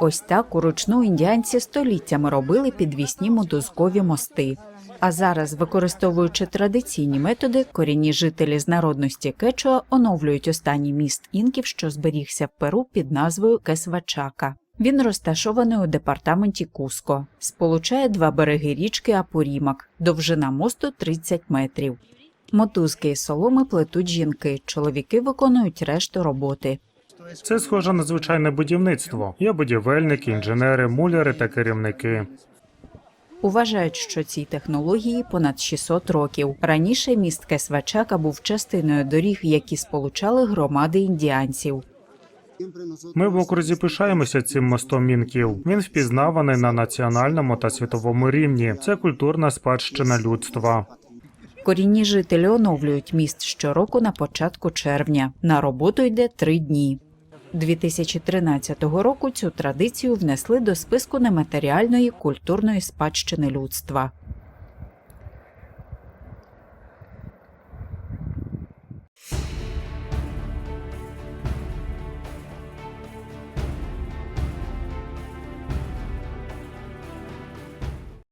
Ось так уручну індіанці століттями робили підвісні мотузкові мости. А зараз, використовуючи традиційні методи, корінні жителі з народності Кечуа оновлюють останній міст інків, що зберігся в Перу під назвою Кесвачака. Він розташований у департаменті Куско, сполучає два береги річки Апурімак, довжина мосту 30 метрів. Мотузки із соломи плетуть жінки, чоловіки виконують решту роботи. Це схоже на звичайне будівництво. Є будівельники, інженери, муляри та керівники. Уважають, що цій технології понад 600 років. Раніше міст Кесвачака був частиною доріг, які сполучали громади індіанців. Ми в окрузі пишаємося цим мостом мінків. Він впізнаваний на національному та світовому рівні. Це культурна спадщина людства. Корінні жителі оновлюють міст щороку на початку червня. На роботу йде три дні. 2013 року цю традицію внесли до списку нематеріальної культурної спадщини людства.